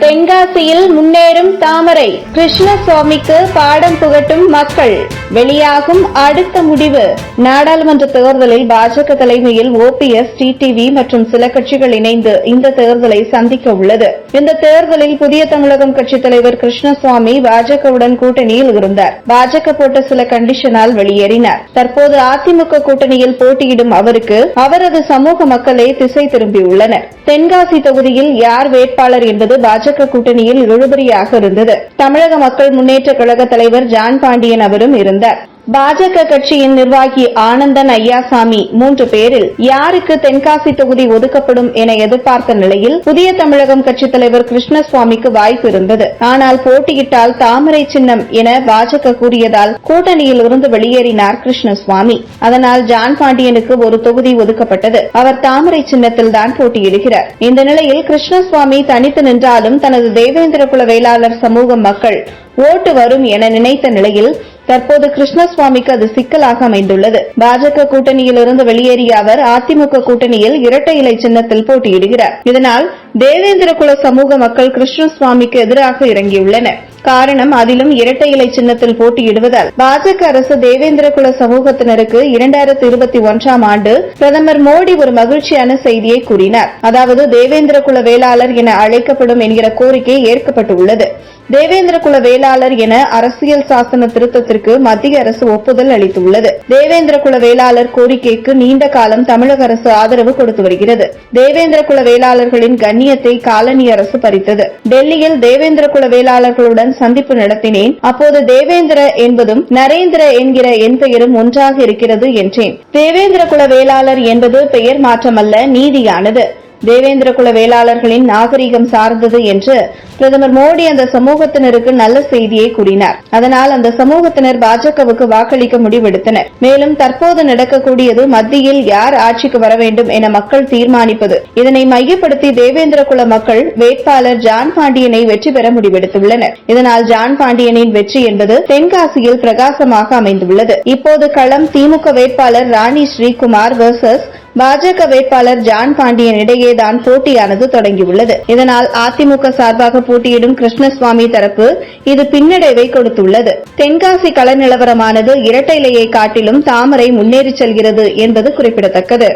தென்காசியில் முன்னேறும் தாமரை. கிருஷ்ணசுவாமிக்கு பாடம் புகட்டும் மக்கள். வெளியாகும் அடுத்த முடிவு. நாடாளுமன்ற தேர்தலில் பாஜக தலைமையில் ஓபிஎஸ் டிடிவி மற்றும் சில கட்சிகள் இணைந்து இந்த தேர்தலை சந்திக்க உள்ளது. இந்த தேர்தலில் புதிய தமிழகம் கட்சித் தலைவர் கிருஷ்ணசுவாமி பாஜகவுடன் கூட்டணியில் இருந்தார். பாஜக போட்ட சில கண்டிஷனால் வெளியேறினார். தற்போது அதிமுக கூட்டணியில் போட்டியிடும் அவருக்கு அவரது சமூக மக்களே திசை திரும்பியுள்ளனர். தென்காசி தொகுதியில் யார் வேட்பாளர் என்பது பாஜக கூட்டணியில் இழுபறியாக இருந்தது. தமிழக மக்கள் முன்னேற்ற கழக தலைவர் ஜான் பாண்டியன் அவரும் இருந்தார். பாஜக கட்சியின் நிர்வாகி ஆனந்தன் ஐயாசாமி மூன்று பேரில் யாருக்கு தென்காசி தொகுதி ஒதுக்கப்படும் என எதிர்பார்த்த நிலையில் புதிய தமிழகம் கட்சித் தலைவர் கிருஷ்ணசுவாமிக்கு வாய்ப்பு இருந்தது. ஆனால் போட்டியிட்டால் தாமரை சின்னம் என பாஜக கூறியதால் கூட்டணியில் இருந்து வெளியேறினார் கிருஷ்ணசுவாமி. அதனால் ஜான் பாண்டியனுக்கு ஒரு தொகுதி ஒதுக்கப்பட்டது. அவர் தாமரை சின்னத்தில் தான் போட்டியிடுகிறார். இந்த நிலையில் கிருஷ்ணசுவாமி தனித்து நின்றாலும் தனது தேவேந்திர குல வேளாளர் சமூக மக்கள் ஓட்டு வரும் என நினைத்த நிலையில் தற்போது கிருஷ்ணசுவாமிக்கு அது சிக்கலாக அமைந்துள்ளது. பாஜக கூட்டணியிலிருந்து வெளியேறிய அவர் அதிமுக கூட்டணியில் இரட்டை இலை சின்னத்தில் போட்டியிடுகிறார். இதனால் தேவேந்திர குல சமூக மக்கள் கிருஷ்ணசுவாமிக்கு எதிராக இறங்கியுள்ளனர். காரணம் அதிலும் இரட்டை இலை சின்னத்தில் போட்டியிடுவதால் பாஜக அரசு தேவேந்திர குல சமூகத்தினருக்கு இரண்டாயிரத்தி இருபத்தி ஒன்றாம் ஆண்டு பிரதமர் மோடி ஒரு மகிழ்ச்சியான செய்தியை கூறினார். அதாவது தேவேந்திர குல வேளாளர் என அழைக்கப்படும் என்கிற கோரிக்கை ஏற்கப்பட்டுள்ளது. தேவேந்திர குல வேளாளர் என அரசியல் சாசன திருத்தத்திற்கு மத்திய அரசு ஒப்புதல் அளித்துள்ளது. தேவேந்திர குல வேளாளர் கோரிக்கைக்கு நீண்ட காலம் தமிழக அரசு ஆதரவு கொடுத்து வருகிறது. தேவேந்திர குல வேளாளர்களின் கண்ணியத்தை காலனி அரசு பறித்தது. டெல்லியில் தேவேந்திர குல வேளாளர்களுடன் சந்திப்பு நடத்தினேன். அப்போது தேவேந்திர என்பதும் நரேந்திர என்கிற என் பெயரும் ஒன்றாக இருக்கிறது என்றேன். தேவேந்திர குல வேளாளர் என்பது பெயர் மாற்றமல்ல நீதியானது. தேவேந்திர குல வேளாளர்களின் நாகரிகம் சார்ந்தது என்று பிரதமர் மோடி அந்த சமூகத்தினருக்கு நல்ல செய்தியை கூறினார். அதனால் அந்த சமூகத்தினர் பாஜகவுக்கு வாக்களிக்க முடிவெடுத்தனர். மேலும் தற்போது நடக்கக்கூடியது மத்தியில் யார் ஆட்சிக்கு வர வேண்டும் என மக்கள் தீர்மானிப்பது. இதனை மையப்படுத்தி தேவேந்திர குல மக்கள் வேட்பாளர் ஜான் பாண்டியனை வெற்றி பெற முடிவெடுத்துள்ளனர். இதனால் ஜான் பாண்டியனின் வெற்றி என்பது தென்காசியில் பிரகாசமாக அமைந்துள்ளது. இப்போது களம் திமுக வேட்பாளர் ராணி ஸ்ரீகுமார் வெர்சஸ் பாஜக வேட்பாளர் ஜான் பாண்டியன் இடையேதான் போட்டியானது தொடங்கியுள்ளது. இதனால் அதிமுக சார்பாக போட்டியிடும் கிருஷ்ணசுவாமி தரப்பு இது பின்னடைவை கொடுத்துள்ளது. தென்காசி கள நிலவரமானது இரட்டை இலையை காட்டிலும் தாமரை முன்னேறி செல்கிறது என்பது குறிப்பிடத்தக்கது.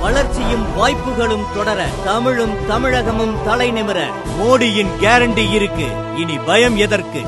வளர்ச்சியும் வாய்ப்புகளும் தொடர தமிழும் தமிழகமும் தலை நிமிர மோடியின் கேரண்டி இருக்கு. இனி பயம் எதற்கு?